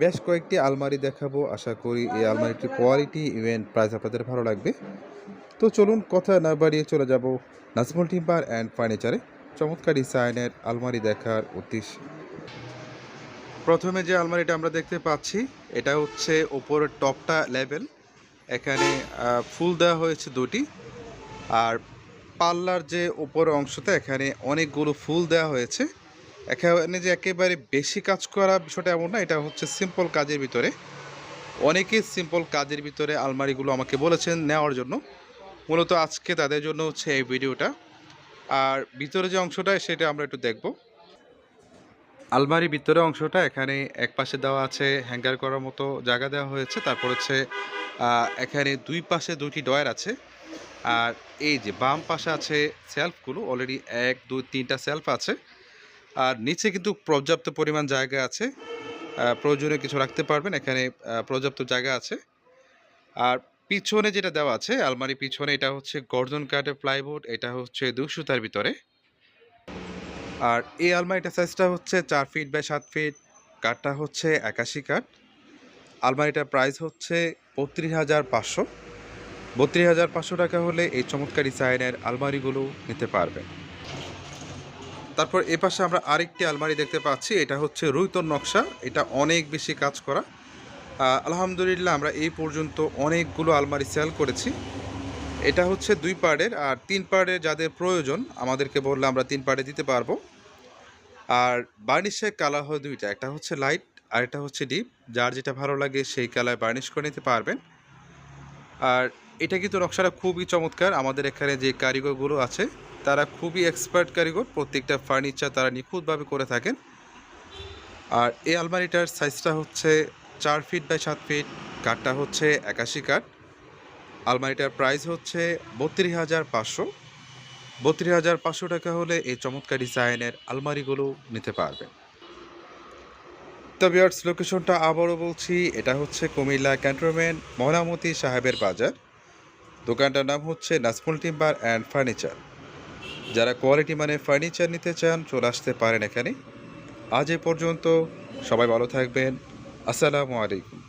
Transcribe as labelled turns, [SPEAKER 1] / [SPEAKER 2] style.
[SPEAKER 1] বেশ কয়েকটি আলমারি দেখাবো, আশা করি এই আলমারিটির কোয়ালিটি ইভেন্ট প্রাইস আপনাদের ভালো লাগবে। তো চলুন কথা না বাড়িয়ে চলে যাব নাজমুল টিম্বার অ্যান্ড ফার্নিচারে চমৎকার ডিজাইনের আলমারি দেখার উদ্দেশ্যে। প্রথমে যে আলমারিটা আমরা দেখতে পাচ্ছি, এটা হচ্ছে ওপরের টপটা লেভেল এখানে ফুল দেওয়া হয়েছে দুটি। আর পাল্লার যে ওপরের অংশতে এখানে অনেকগুলো ফুল দেওয়া হয়েছে। এখানে যে একেবারে বেশি কাজ করা বিষয়টা এমন না, এটা হচ্ছে সিম্পল কাজের ভিতরে। অনেকেই সিম্পল কাজের ভিতরে আলমারিগুলো আমাকে বলেছেন নেওয়ার জন্য। মূলত আজকে তাদের জন্য হচ্ছে এই ভিডিওটা। আর ভিতরে যে অংশটা, সেটা আমরা একটু দেখব। আলমারির ভিতরে অংশটা, এখানে এক পাশে দেওয়া আছে হ্যাঙ্গার করার মতো জায়গা দেওয়া হয়েছে। তারপর হচ্ছে এখানে দুই পাশে দুইটি ডয়ার আছে। আর এই যে বাম পাশে আছে সেলফগুলো অলরেডি এক, দুই, তিনটা সেলফ আছে। আর নিচে কিন্তু পর্যাপ্ত পরিমাণ জায়গা আছে। আহ, প্রয়োজনীয় কিছু রাখতে পারবেন। এখানে পর্যাপ্ত জায়গা আছে। আর পিছনে যেটা দেওয়া আছে আলমারি পিছনে এটা হচ্ছে গর্জন কাঠের প্লাইবোর্ড এটা হচ্ছে দুশোতার ভিতরে। আর এই আলমারিটা সাইজটা হচ্ছে চার ফিট বাই সাত ফিট কাঠটা হচ্ছে একাশি কাঠ। আলমারিটার প্রাইস হচ্ছে বত্রিশ হাজার পাঁচশো। বত্রিশ হাজার পাঁচশো টাকা হলে এই চমৎকার ডিজাইনের আলমারিগুলো নিতে পারবেন। তারপর এ পাশে আমরা আরেকটি আলমারি দেখতে পাচ্ছি, এটা হচ্ছে রুইতর নকশা, এটা অনেক বেশি কাজ করা। আলহামদুলিল্লাহ আমরা এই পর্যন্ত অনেকগুলো আলমারি সেল করেছি। এটা হচ্ছে দুই পার্টের আর তিন পার্টের যাদের প্রয়োজন, আমাদেরকে বললে আমরা তিন পার্টে দিতে পারব। আর বার্নিশের কালার হয় দুইটা, একটা হচ্ছে লাইট আর একটা হচ্ছে ডিপ। যার যেটা ভালো লাগে সেই কালার বার্নিশ করে নিতে পারবেন। আর এটা কিন্তু নকশাটা খুবই চমৎকার, আমাদের এখানে যে কারিগরগুলো আছে তারা খুবই এক্সপার্ট কারিগর, প্রত্যেকটা ফার্নিচার তারা নিখুঁতভাবে করে থাকেন। আর এই আলমারিটার সাইজটা হচ্ছে চার ফিট বাই সাত ফিট কাঠটা হচ্ছে একাশি কাঠ। আলমারিটার প্রাইস হচ্ছে বত্রিশ হাজার পাঁচশো। বত্রিশ হাজার পাঁচশো টাকা হলে এই চমৎকার ডিজাইনের আলমারিগুলো নিতে পারবেন। তো বিয়ার্স লোকেশনটা আবারও বলছি, এটা হচ্ছে কুমিল্লা ক্যান্টনমেন্ট মহনামতি সাহেবের বাজার। দোকানটার নাম হচ্ছে নাজমুল টিম্বার অ্যান্ড ফার্নিচার যারা কোয়ালিটি মানে ফার্নিচার নিতে চান, চলে আসতে পারেন এখানে। আজ এ পর্যন্ত সবাই ভালো থাকবেন। আসসালামু আলাইকুম।